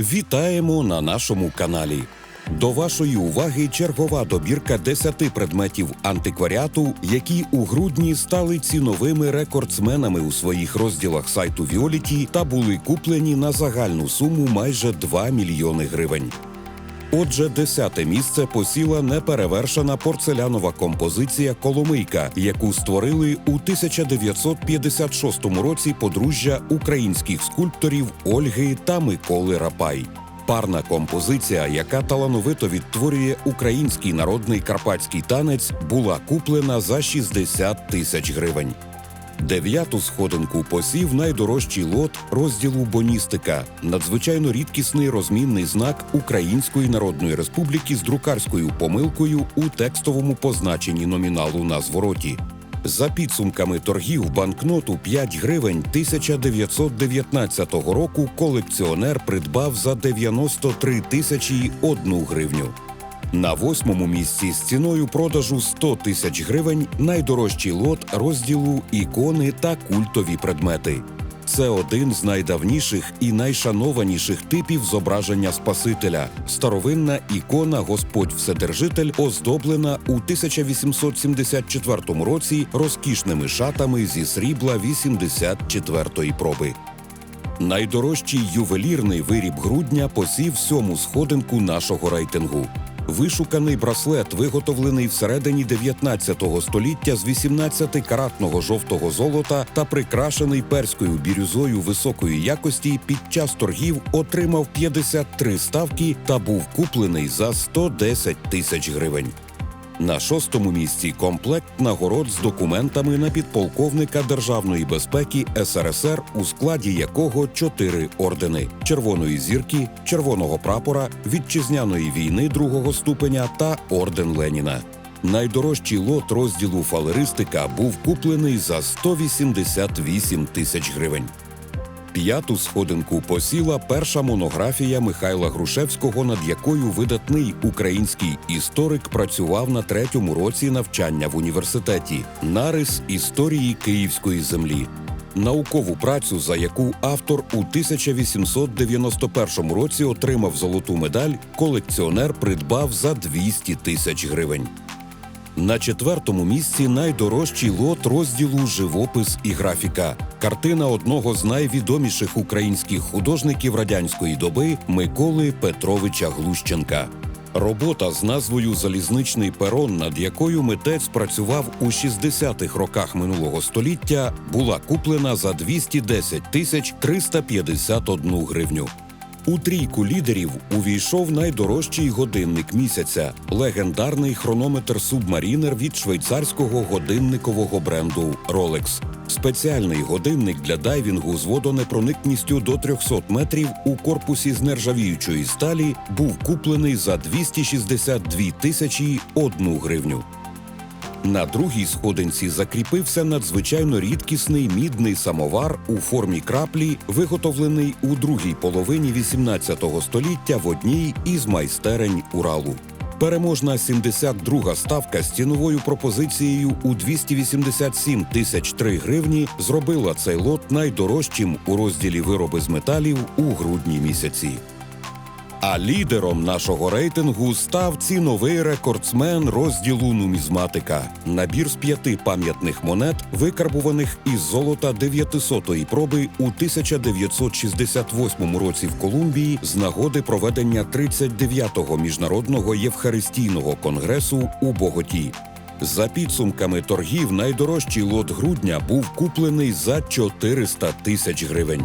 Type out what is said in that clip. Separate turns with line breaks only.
Вітаємо на нашому каналі. До вашої уваги чергова добірка 10 предметів антикваріату, які у грудні стали ціновими рекордсменами у своїх розділах сайту Віоліті та були куплені на загальну суму майже 2 мільйони гривень. Отже, десяте місце посіла неперевершена порцелянова композиція Коломийка, яку створили у 1956 році подружжя українських скульпторів Ольги та Миколи Рапай. Парна композиція, яка талановито відтворює український народний карпатський танець, була куплена за 60 тисяч гривень. Дев'яту сходинку посів найдорожчий лот розділу Боністика, надзвичайно рідкісний розмінний знак Української Народної Республіки з друкарською помилкою у текстовому позначенні номіналу на звороті. За підсумками торгів банкноту 5 гривень 1919 року колекціонер придбав за 93 тисячі 1 гривню. На восьмому місці з ціною продажу 100 тисяч гривень найдорожчий лот розділу ікони та культові предмети. Це один з найдавніших і найшанованіших типів зображення Спасителя. Старовинна ікона Господь Вседержитель оздоблена у 1874 році розкішними шатами зі срібла 84-ї проби. Найдорожчий ювелірний виріб грудня посів сьому сходинку нашого рейтингу. Вишуканий браслет, виготовлений всередині 19 століття з 18-каратного жовтого золота та прикрашений перською бірюзою високої якості, під час торгів отримав 53 ставки та був куплений за 110 тисяч гривень. На шостому місці комплект нагород з документами на підполковника Державної безпеки СРСР, у складі якого чотири ордени: Червоної зірки, Червоного прапора, Вітчизняної війни другого ступеня та орден Леніна. Найдорожчий лот розділу фалеристика був куплений за 188 тисяч гривень. П'яту сходинку посіла перша монографія Михайла Грушевського, над якою видатний український історик працював на третьому році навчання в університеті Нарис історії Київської землі. Наукову працю, за яку автор у 1891 році отримав золоту медаль, колекціонер придбав за 200 тисяч гривень. На четвертому місці найдорожчий лот розділу Живопис і графіка. Картина одного з найвідоміших українських художників радянської доби Миколи Петровича Глущенка. Робота з назвою Залізничний перон, над якою митець працював у 60-х роках минулого століття, була куплена за 210 тисяч 351 гривню. У трійку лідерів увійшов найдорожчий годинник місяця легендарний хронометр Субмарінер від швейцарського годинникового бренду Rolex. Спеціальний годинник для дайвінгу з водонепроникністю до 300 метрів у корпусі з нержавіючої сталі був куплений за 262 тисячі 1 гривню. На другій сходинці закріпився надзвичайно рідкісний мідний самовар у формі краплі, виготовлений у другій половині XVIII століття в одній із майстерень Уралу. Переможна 72-га ставка з ціновою пропозицією у 287 тисяч 3 гривні зробила цей лот найдорожчим у розділі вироби з металів у грудні місяці. А лідером нашого рейтингу став ціновий рекордсмен розділу нумізматика. Набір з п'яти пам'ятних монет, викарбуваних із золота 900-ї проби у 1968 році в Колумбії з нагоди проведення 39-го міжнародного євхаристійного конгресу у Боготі. За підсумками торгів, найдорожчий лот грудня був куплений за 400 тисяч гривень.